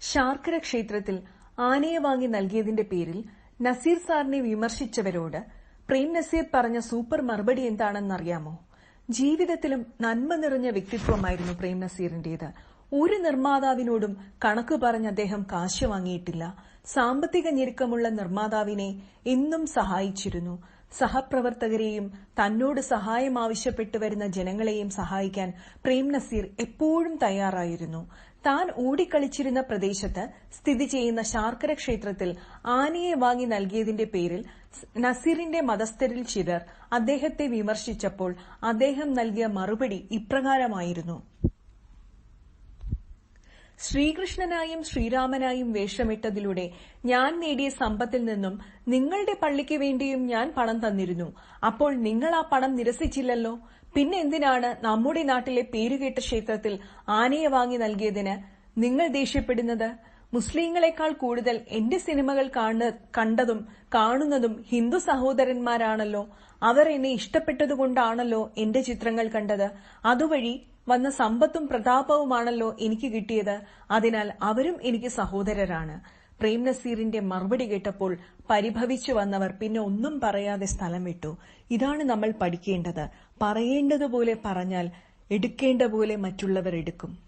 ശാർക്കര ക്ഷേത്രത്തിൽ ആനയെ വാങ്ങി നൽകിയതിന്റെ പേരിൽ നസീർ സാറിനെ വിമർശിച്ചവരോട് പ്രേം നസീർ പറഞ്ഞ സൂപ്പർ മറുപടി എന്താണെന്നറിയാമോ? ജീവിതത്തിലും നന്മ നിറഞ്ഞ വ്യക്തിത്വമായിരുന്നു പ്രേം നസീറിന്റേത്. ഒരു നിർമ്മാതാവിനോടും കണക്ക് പറഞ്ഞ് അദ്ദേഹം കാശ് വാങ്ങിയിട്ടില്ല. സാമ്പത്തിക ഞെരുക്കമുള്ള നിർമ്മാതാവിനെ എന്നും സഹായിച്ചിരുന്നു. സഹപ്രവർത്തകരെയും തന്നോട് സഹായം ആവശ്യപ്പെട്ടു വരുന്ന ജനങ്ങളെയും സഹായിക്കാൻ പ്രേം നസീർ എപ്പോഴും തയ്യാറായിരുന്നു. താൻ ഓടിക്കളിച്ചിരുന്ന പ്രദേശത്ത് സ്ഥിതി ചെയ്യുന്ന ശാർക്കര ക്ഷേത്രത്തിൽ ആനയെ വാങ്ങി നൽകിയതിന്റെ പേരിൽ നസീറിന്റെ മതസ്ഥരിൽ ചിലർ അദ്ദേഹത്തെ വിമർശിച്ചപ്പോൾ അദ്ദേഹം നൽകിയ മറുപടി ഇപ്രകാരമായിരുന്നു. ശ്രീകൃഷ്ണനായും ശ്രീരാമനായും വേഷമിട്ടതിലൂടെ ഞാൻ നേടിയ സമ്പത്തിൽ നിന്നും നിങ്ങളുടെ പള്ളിക്ക് വേണ്ടിയും ഞാൻ പണം തന്നിരുന്നു. അപ്പോൾ നിങ്ങൾ ആ പണം നിരസിച്ചില്ലല്ലോ? പിന്നെ എന്തിനാണ് നമ്മുടെ നാട്ടിലെ പേരുകേട്ട ക്ഷേത്രത്തിൽ ആനയെ വാങ്ങി നൽകിയതിന് നിങ്ങൾ ദേഷ്യപ്പെടുന്നത്? മുസ്ലിങ്ങളെക്കാൾ കൂടുതൽ എന്റെ സിനിമകൾ കണ്ടതും കാണുന്നതും ഹിന്ദു സഹോദരന്മാരാണല്ലോ. അവർ എന്നെ ഇഷ്ടപ്പെട്ടതുകൊണ്ടാണല്ലോ എന്റെ ചിത്രങ്ങൾ കണ്ടത്. അതുവഴി വന്ന സമ്പത്തും പ്രതാപവുമാണല്ലോ എനിക്ക് കിട്ടിയത്. അതിനാൽ അവരും എനിക്ക് സഹോദരരാണ്. പ്രേം നസീറിന്റെ മറുപടി കേട്ടപ്പോൾ പരിഭവിച്ചു വന്നവർ പിന്നെ ഒന്നും പറയാതെ സ്ഥലം വിട്ടു. ഇതാണ് നമ്മൾ പഠിക്കേണ്ടത്. പറയേണ്ടതുപോലെ പറഞ്ഞാൽ എടുക്കേണ്ട പോലെ മറ്റുള്ളവർ എടുക്കും.